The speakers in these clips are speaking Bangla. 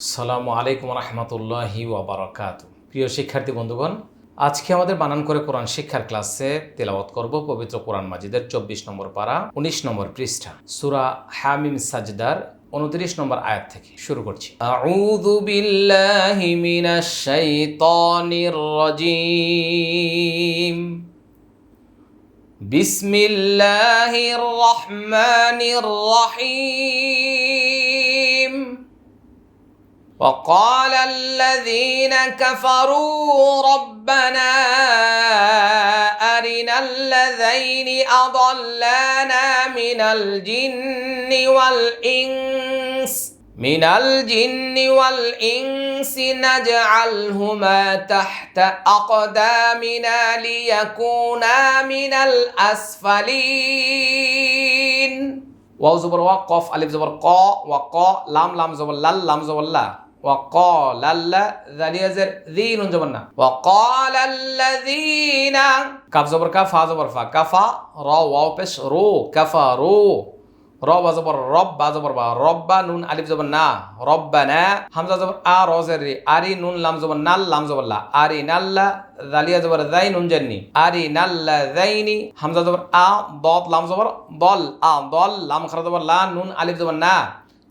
সালামু আলাইকুম রহমতুল্লাহি ওবরাকাত প্রিয় শিক্ষার্থী বন্ধুগণ, আজকে আমাদের বানান করে কোরআন শিক্ষার ক্লাসে তেলাওয়াত করব পবিত্র কোরআন মাজিদের চব্বিশ নম্বর পারা, উনিশ নম্বর পৃষ্ঠা, সুরা হামিম সাজদার উনত্রিশ নম্বর আয়াত থেকে শুরু করছি। আউযু বিল্লাহি মিনাশ শাইতানির রাজিম। বিসমিল্লাহির রহমানির রহিম। وقال الذين كفروا ربنا أرنا الذين أضلانا من الجن والإنس من الجن والإنس نجعلهما تحت أقدامنا ليكونا من الأسفلين. واو زبر وقف ألف زبر قا وقا لام لام زبر لل لام زبر لا. وقال الذين ذين جمنا وقال الذين كاف زبر كاف فا زبر فا. كفا را واو بس رو. كفا رو. را زبر رب با زبر با. رب نون الف زبر نا ربنا همزه زبر آ را زر ري اري نون لام زبر نال لام زبر لا. اري نال ذاليا زبر ذين جنني اري نال ذيني همزه زبر آ ضاد لام زبر ضل آ ضل لام خر زبر لا نون الف زبر نا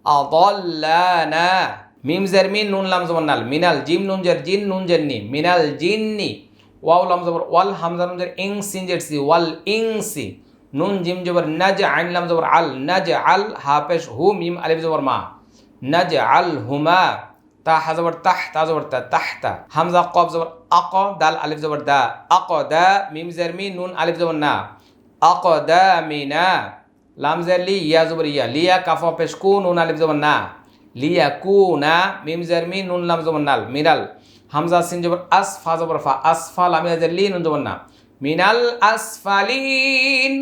اضلنا মিম জের মিন, নুন, লাম, জবর, নাল। মিনাল জিম, নুন, জের জিন, নুন জান্নি মিনাল জিন্নি ওয়াও, লাম, জবর, ওয়াল হামজা নুন জের ইং, সিন, জের সি। ওয়াল ইংসি নুন, জিম, জবর, নাজ, আইন, লাম, জবর, আল। নাজ, আল হাফেশ হু, মিম, আলিফ, জবর, মা। নাজ, আল হুমা তা, হা, জবর তাহ তা, জবর, তা তাহতা হামজা কব জবর আক দাল, আলিফ, জবর, দা। আক দা, মিম, জের মি, নুন, আলিফ, জবর, না। আক দা মিনা লাম, জের লি, ইয়া, জবর, ইয়া। লিয়া কাফা পেশ, কু, নুন, আলিফ, জবর, না। লিয়া কু না মিম জারমি নুন, লাম, জবর, নাল, মিনাল। হামজা, সিন, জবর, আস, ফা, জবর, ফা আসফা লাম ইয়া জের লি নুন, জবর, না। মিনাল আসফালিন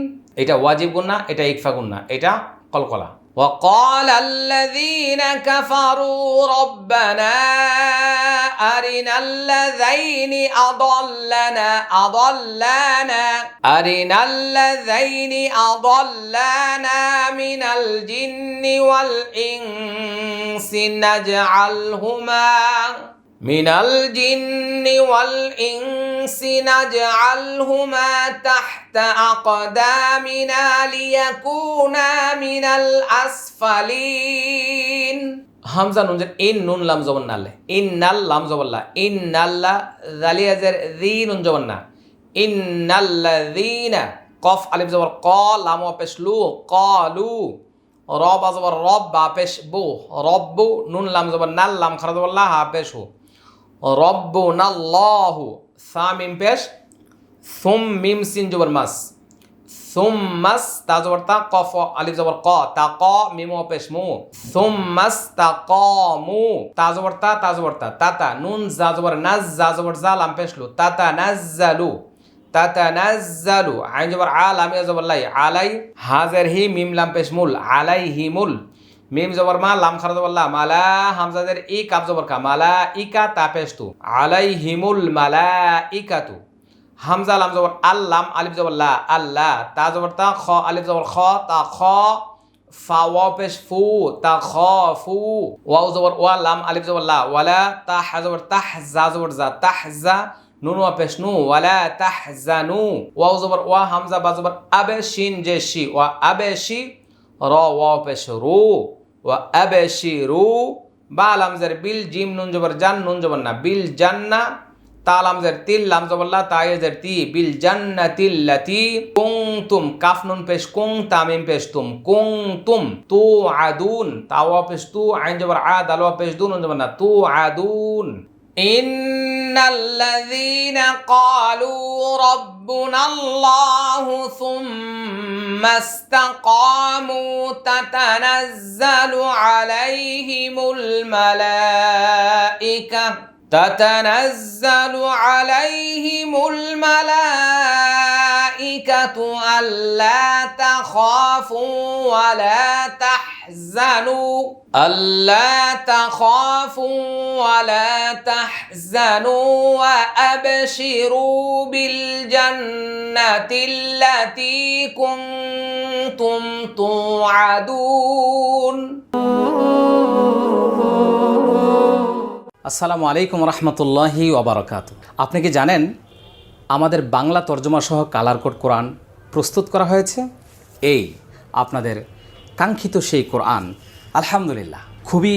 এটা ওয়াজিব গুন্না এটা ইকফা গুন্না এটা কলকলা। وقال الذين كفروا ربنا أرنا الذين أضلنا أضلانا. أرنا الذين أضلانا من الجن والإنس نجعلهما মিনাল জিন্নি ওয়াল ইনসি নাজআলহুমা তাহতা আকদামিনা লিয়াকুনা মিনাল আসফালিন। হামজা নুন ইন নুন লাম জবন্নাল ইন নাল লাম জবল্লা ইন নাল্লা জালিয়াজের জি নুন জবন না। ইন নাল্লাযীনা কফ আলিফ জবর ক, লাম পেশ লু, কলু, রব আজবর রব বা পেশ বু নুন লাম জবর নাল লাম খারাজ বল্লা হা পেশ হু। রব্বুনাল্লাহু সামিম পেশ, সুম মিম সিন জবর মাস। সুম মাস তা জবর তা, কফ আলিফ জবর ক, তা ক, মিম পেশ মু। সুম মাস তা ক মু, তা জবর তা তা জবর তা তা তা, নুন জা জবর নাজ, জা জবর জা, লাম পেশলু তা তা তা নাজ্জালু, আইন জবর আ, লাম ইয়া জবর লাই, আলাই, হাজার হি মিম লাম পেশ মুল, আলাই হিমুল মিম জবর মা, লাম খারা জবর লা, মালা হামজাদের ই কাপ জবর কা, মালা ইকা তা পেশতু আলাই হিমুল মালা ইকাতু হামজা, লাম জবর আল্লাম আলিফ জবর লা আল্লাহ তা জবর তা, খ, আলিফ জবর খ, তা খ, ফা ওয়া পেশ ফু, তা খ, ফু, ওয়াও জবর ওয়া, লাম, আলিফ জবর লা, ওয়ালা তা হা জবর তাহ জা জবর জা তাহ জা, নুন ওয়া পেশ নু, ওয়ালা তাহ জানু ওয়াও জবর ওয়া, হামজা, বা জবর আবে, শিন যে শি, ওয়া আবে, শি র ওয়া পেশ রু ওয়া আবে শি রু বা লাম জের বিল, জিম, নুন, জবর, জান, নুন, জবর না, বিল জান্না। তা লাম জের তিল, লাম, জবর, লা, তা বিল জান্নাতিল, লাতি। কুনতুম, কাফ, নুন, পেশ কুং তামিম, পেশ, তুম। কুনতুম তু আদুন তাওয়া পেশ তু আইন জবর, আ দালওয়া পেশ দু নুন, জবর না তু আদুন إن الذين قالوا ربنا الله ثم استقاموا تتنزل عليهم الملائكة تتنزل عليهم الملائكة ألا تخافوا ولا تحزنوا ألا تخافوا ولا تحزنوا وأبشروا بالجنة التي كنتم توعدون আসসালামু আলাইকুম রহমতুল্লাহি ওবরাকাত আপনি কি জানেন আমাদের বাংলা তর্জমা সহ কালার কোড কোরআন প্রস্তুত করা হয়েছে এই আপনাদের কাঙ্ক্ষিত সেই কোরআন, আলহামদুলিল্লাহ, খুবই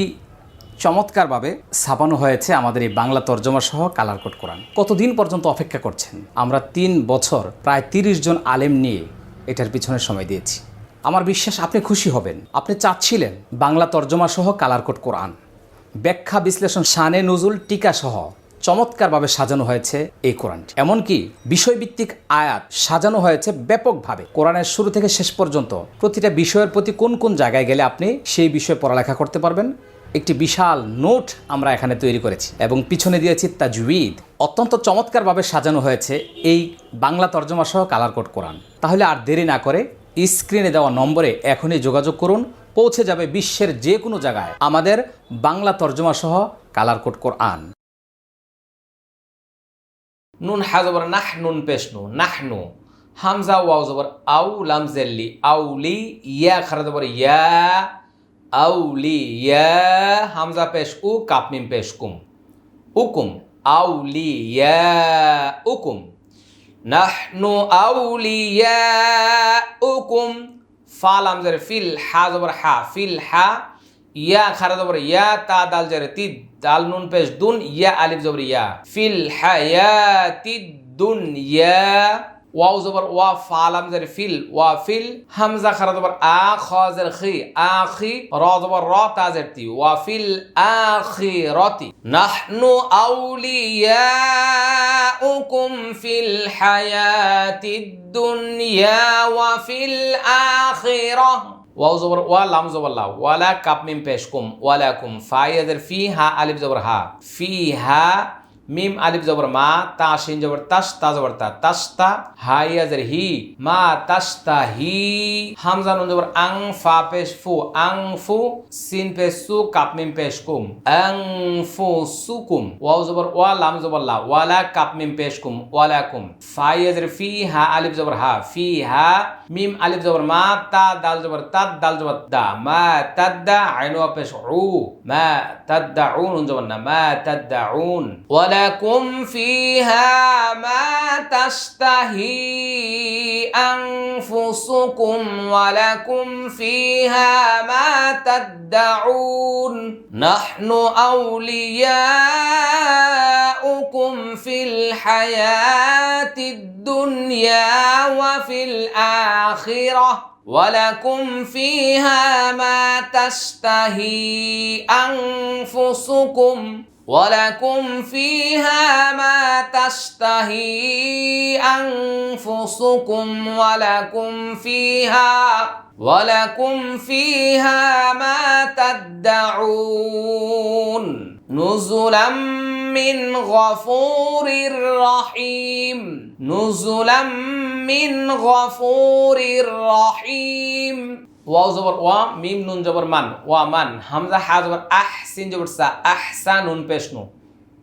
চমৎকারভাবে ছাপানো হয়েছে আমাদের এই বাংলা তর্জমা সহ কালার কোড কোরআন। কতদিন পর্যন্ত অপেক্ষা করছেন? আমরা তিন বছর, প্রায় তিরিশ জন আলেম নিয়ে এটার পিছনে সময় দিয়েছি। আমার বিশ্বাস, আপনি খুশি হবেন। আপনি চাচ্ছিলেন বাংলা তর্জমা সহ কালার কোড কোরআন। ব্যাখ্যা বিশ্লেষণ শানে নজুল টিকা সহ চমৎকারভাবে সাজানো হয়েছে এই কোরআনটি। এমনকি বিষয়ভিত্তিক আয়াত সাজানো হয়েছে ব্যাপকভাবে। কোরআনের শুরু থেকে শেষ পর্যন্ত প্রতিটা বিষয়ের প্রতি কোন কোন জায়গায় গেলে আপনি সেই বিষয়ে পড়ালেখা করতে পারবেন? একটি বিশাল নোট আমরা এখানে তৈরি করেছি এবং পিছনে দিয়েছি তাজউইদ। অত্যন্ত চমৎকারভাবে সাজানো হয়েছে এই বাংলা তর্জমা সহ কালার কোড কোরআন। তাহলে আর দেরি না করে স্ক্রিনে দেওয়া নম্বরে এখনই যোগাযোগ করুন। পৌঁছে যাবে বিশ্বের যে কোনো জায়গায়। আমাদের বাংলা তর্জমা সহ কালার কোড কোরআন। নুন হা জবর নাহ নুন পেশ নু নাহ নু। হামজা ওয়াও জবর আউ লাম জেল্লি আউলি ইয়া খারা জবর ইয়া আউলি ইয়া, হামজা পেশ উ, কাপ মিম পেশ কুম। উকুম আউলি ইয়া, উকুম। নাহনু আউলিয়া উকুম। ফা, লাম জের, ফিল হা জবর হা, ফিল হা ইয়া খারা জবর, ইয়া তা দাল জের তিদ দাল নুন পেশ দুন, ইয়া আলিফ জবর, ইয়া। ফিল হায়াতি দুনিয়া, ওয়াও জবর, ওয়া ফা লাম জের, ফিল, ওয়া ফিল হামজা খারা জবর আ খ জের খি আখি র জবর, র তা জের তি, ওয়া ফিল আখিরাতি। নাহনু আউলিয়াউকুম ফিল হায়াতিদ দুনিয়া, ওয়া ফিল আখিরাহ ওয়াও জবর, ওয়া লাম জবর লা ওয়ালা কাপ মিম পেশ কুম, ওয়ালাকুম ফাইয়াদের ফি হা আলিফ জবর হা। ফি হা মিম আলিফ জবর মা, তা শিন জবর তাস, তা জবর তা তাস্তা হাইয়াজের হি, মা তাস্তা হি। হামজা নুন জবর আং, ফা পেশ ফু, আং ফু, সিন পেশ সু, কাপ মিম পেশ কুম। আং ফু সুকুম ওয়াও জবর ওয়া, লাম জবর লা। ওয়ালা কাপ মিম পেশ কুম। ওয়ালাকুম ফাইয়াজের ফি, হা আলিফ জবর হা। ফি, হা মিম আলিফ জবর মা, তা দাল জবর তাদ দাল জবর দা। মা তাদ্দা, আইনু পেশ উ। মা তাদ্দাউন নুন জবর না। মা তাদ্দাউন ولكم فيها ما تشتهي أنفسكم ولكم فيها ما تدعون. نحن أولياؤكم في الحياة الدنيا وفي الآخرة. ولكم فيها ما تشتهي أنفسكم. ولكم فيها ما تشتهي أنفسكم ولكم فيها ولكم فيها ما تدعون نزلا من غفور رحيم نزلا من غفور رحيم ওয়াও জবর ওয়া, মিম নুন জবর মান। ওয়া মান, হামজা, হা জবর আহ সিন জবর সা আহসা নুন পেশ নু।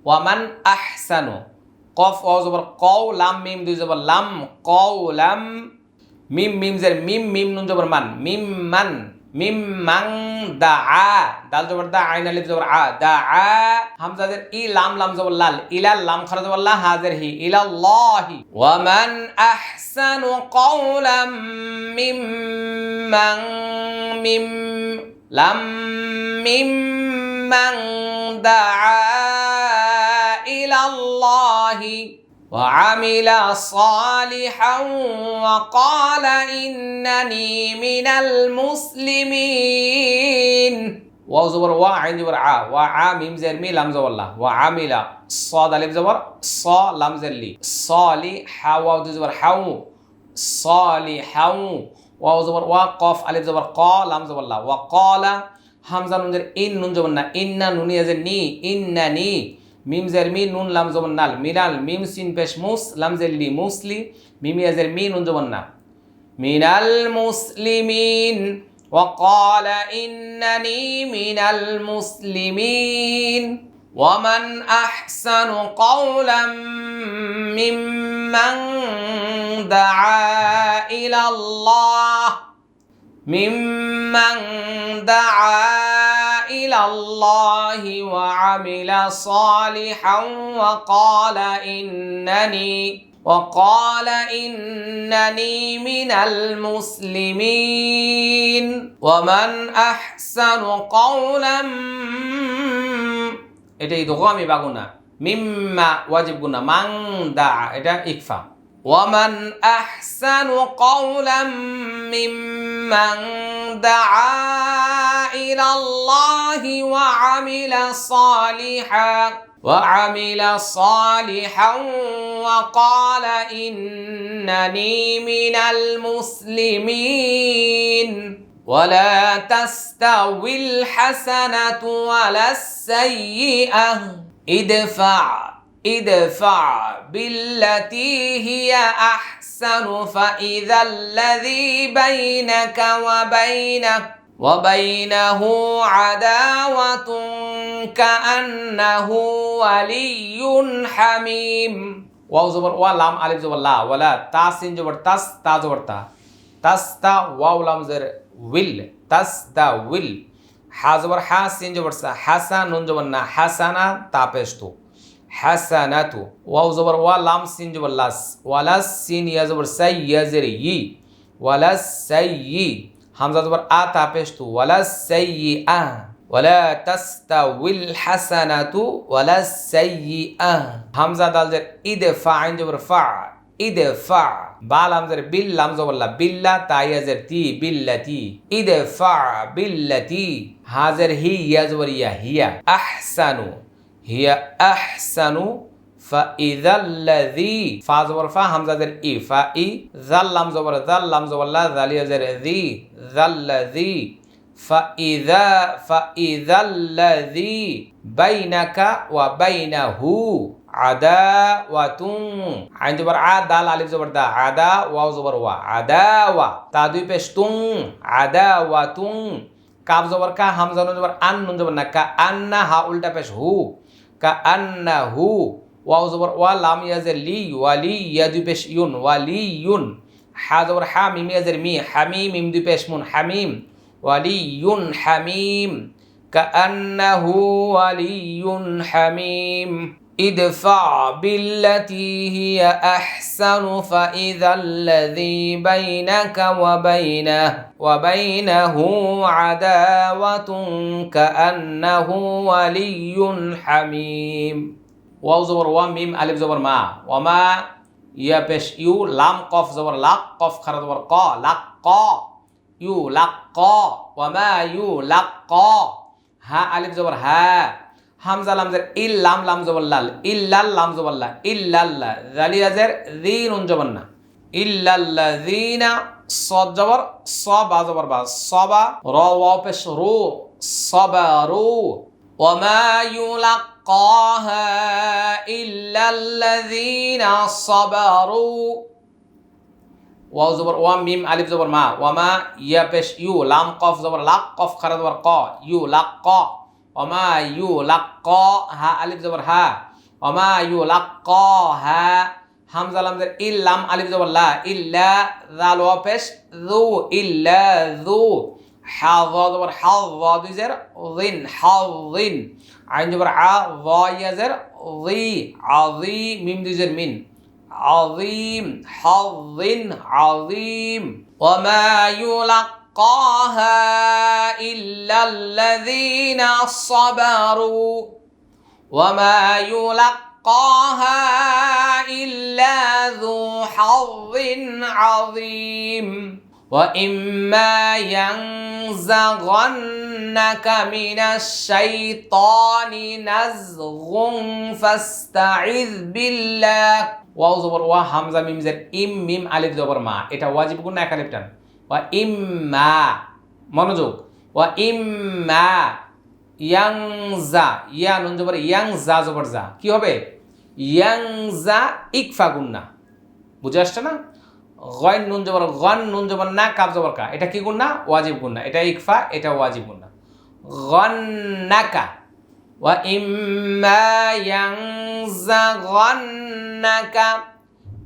ওয়া মান আহসানু। কফ, ওয়াও জবর কও, লাম, মিম দুই জবর লাম, কও, লাম, মিম মিম জের, মিম মিম নুন জবর মান। মিম মান মিম মাং দা আ, দাল জবর দা, আইন আলিফ জবর আ, দা আ হামজা ই লাম লাম জবর লাল, ইলাল লাম খারা জবর লা হাজের হি, ইলাল্লাহি। ওয়া মান আহসানু কাওলাম মিম্মান মিম, লাম মিম্মান দা ইলাল্লাহি। وعمل صالحا وقال إنني من المسلمين واو زبر وا عين زبر ع وع ميم زر مي لام زبر لا وعمل صاد الف زبر صا لام زر لي صالح واو زبر حو صالحا واو زبر وا قاف الف زبر قا لام زبر لا وقال همزه نون زر ان نون زبر نا ان نون يزر ني انني মিম জের মি নুন লাম জবন নাল মিনাল মিম সিন পেশ মুস লাম জের লি মুসলি মিম ইয়াজের মি নুন জবন না মিনাল মুসলিমিন وقال إنني من المسلمين ومن أحسن قولا ممن دعا إلى الله ممن دعا إلى الله وعمل صالحا وقال إنني وقال إنني من المسلمين ومن أحسن قولا এটা ইদগামি বাগুনা মিম্মা ওয়াজিব গুনা মান দা এটা ইকফা ওয়ামান আহসানু কওলাম মিম্মান দাআ إلى الله وعمل صالحا وعمل صالحا وقال إنني من المسلمين. ولا تستوي الحسنة ولا السيئة. ادفع ادفع بالتي هي أحسن فإذا الذي بينك وبينه وبينه عداوة كأنه ولي حميم واو زبر ولام ألف زبر لا ولا تاسين زبر تاس تا زبر تا تاس تا واو لام زر ويل تاس تا ويل হা জবর হা সিন জবর সা হাসা নুন জবর না হাসানা তাপেস্তু হাসানাতু ওয়াও জবর ওয়া লাম সিন জবর লাস ওয়ালাস সিন ইয়া জবর সাই ইয়া জের ই ওয়ালাস সাই ই حمزة تبر آ تاپشتو ولا السيئة ولا تستوي الحسنة ولا السيئة. حمزة دال جر إدفع عند برفع إدفع. با لام زر بل لام زو الله بلا تاي زر تي بلتي إدفع بالتي حاضر هي زور هي أحسن هي أحسن. فإذا الذي فا زبر فا همزة در إي فا إي ذل لام زبر ذل لام زبر لا ذل يزر ذي ذا الذي فإذا فإذا الذي بينك وبينه আদাওয়াতুন আইন জবর আ দাল আলিফ জবর দা আদা ওয়াও জবর ওয়া আদাওয়া তা দুই পেশ তুং আদাওয়াতুন কাফ জবর কা হামজা নুন জবর আন নুন জবর না কা আন্না হা উল্টা পেশ হু কা আন্না হু واو زبر وا لام يزر لي ولي يد بش يون ولي يون. حا زبر حا ميم يزر مي حميم ميم دي بش مون حميم ولي حميم كأنه ولي حميم ادفع بالتي هي أحسن فإذا الذي بينك وبينه وبينه عداوة كأنه ولي حميم. ওয়াও জবর ওয়া, মিম, আলিফ জবর মা। ওয়ামা ইয়া পেশ ইউ, লাম, কফ জবর, লাক, কফ, খারা জবর, ক, লাক, ক, ইউ, লাক, ক। ওয়ামা ইউ, লাক, ক। হা, আলিফ জবর, হা। হামজা, লামজের ইল, লাম লাম জবৰ লাল। ইল লাল লাম জবল্লা ইল্লাল্লা জালি রাজের রিন উন জবন্না ইল্লাল্লা রিনা সদ জবর, সবা জবর, বা। সবা, র ওয়া পেশ, রু। সবা, রু। ওয়ামা ইউ, লাক يلقاها إلا الذين صبروا ওয়াও জবর ওয়াম মিম আলিফ জবর মা ওয়ামা ইয়া পেশ ইউ লাম কফ জবর লাক কফ খারা জবর ক ইউ লাক ক ওমা ইউ লাক ক হা আলিফ জবর হা ওমা ইউ লাক ক হা হামজা লামজের ইল লাম আলিফ জবর লা ইল্লা জাল ওয়া পেশ যু ইল্লা যু حظ زبر حظ زر ظن حظن عين زبر ع زر ظي عظيم ميم زر من عظيم حظ عظيم وما يلقاها إلا الذين صبروا. وما يلقاها إلا ذو حظ عظيم وإما ينزغنك من الشيطان نزغ فاستعذ بالله ওয়াও জবর ওয়া হামজা মিম জের ইম মিম আলিফ জবর মা এটা ওয়াজিব গুণ না এক আলিফ টান ওয়া ইম্মা মনোযোগ ওয়া ইম্মা ইয়াংজা ইয়া নুন জবর ইয়াং জা জবর জা কি হবে ইয়াংজা ইকফা গুন্না বুঝে আসছে না গয়ন নুন জবর গন নুন জবর না কাব জবর কা। এটা কি গুণ না? ওয়াজিব গুণ না। এটা ইকফা, এটা ওয়াজিব গুণ না। গন্নাকা। ওয়া ইম্মা ইয়াংজাগন্নাকা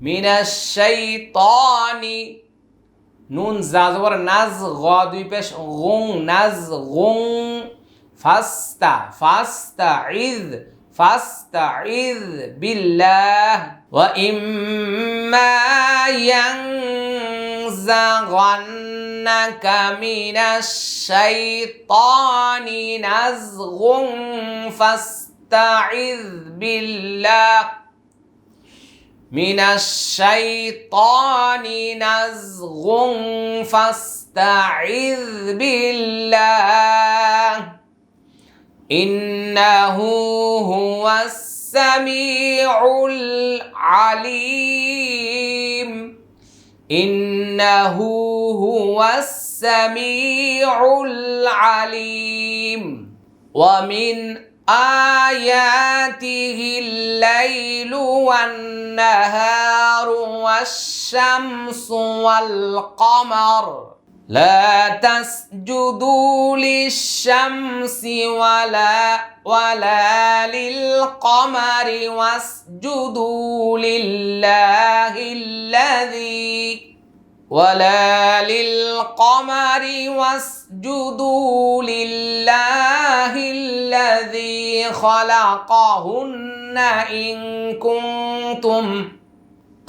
মিনাশ শাইতানি। নুন যা জবর, নাজ গ দুই পেশ, গুং, নাজ গুং। ফাস্তা ফাস্তা ইদ فاستعذ بالله وإما ينزغنك من الشيطان نزغ فاستعذ بالله من الشيطان نزغ فاستعذ بالله إنه هو السميع العليم. إنه هو السميع العليم. ومن آياته الليل والنهار والشمس والقمر. لا تسجدوا للشمس ولا ولا للقمر واسجدوا لله الذي ولا للقمر واسجدوا لله الذي خلقهن إن كنتم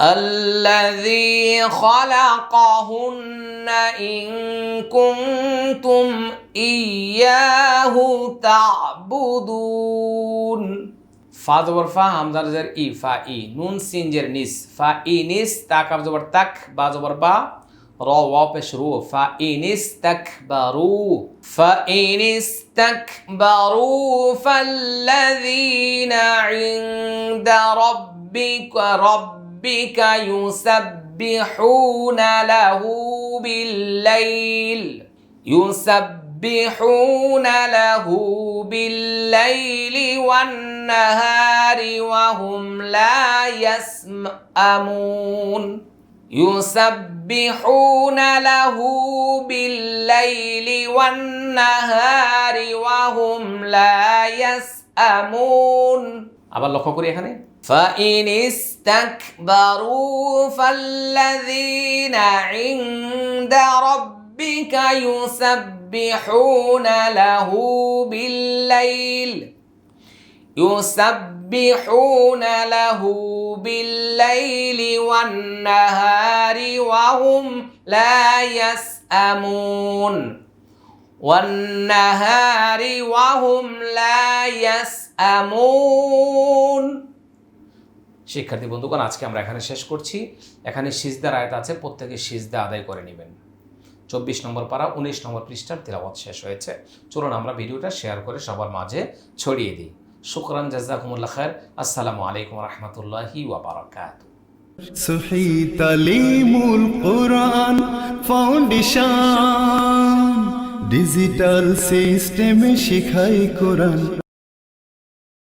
الذي خلقهن إن كنتم إياه تعبدون ফা জবর ফা হামজার জের ই ফা ই নুন সিন জের নিস ফা ই নিস তাক আব জবর তাক বা জবর বা র ওয়া পেশ রু ফা ই নিস তাক বা রু ফা ই নিস তাক বা রু ফাল্লাযীনা ইনদা রাব্বিকা ربك يسبحون له بالليل. يسبحون له بالليل والنهار وهم لا يسمعون. يسبحون له بالليل والنهار وهم لا يسأمون. আবার লক্ষ্য করি এখানে فإن استكبروا فالذين عند ربك يسبحون له بالليل يسبحون له بالليل والنهار وهم لا يسأمون والنهار وهم لا يسأمون শিক্ষার্থী বন্ধুগণ আজকে আমরা এখানে শেষ করছি এখানে সিজদার আয়াত আছে প্রত্যেকে সিজদা আদায় করে নেবেন চব্বিশ নম্বর পারা উনিশ নম্বর পৃষ্ঠার তেলাওয়াত শেষ হয়েছে চলুন আমরা ভিডিওটা শেয়ার করে সবার মাঝে ছড়িয়ে দিই শুকরান জাজাকুমুল্লাহ খায়ের আসসালামু আলাইকুম রহমতুল্লাহি ওয়াবারাকাতুহু সহি তালিমুল কোরআন ফাউন্ডেশন ডিজিটাল সিস্টেমে শেখাই কোরআন।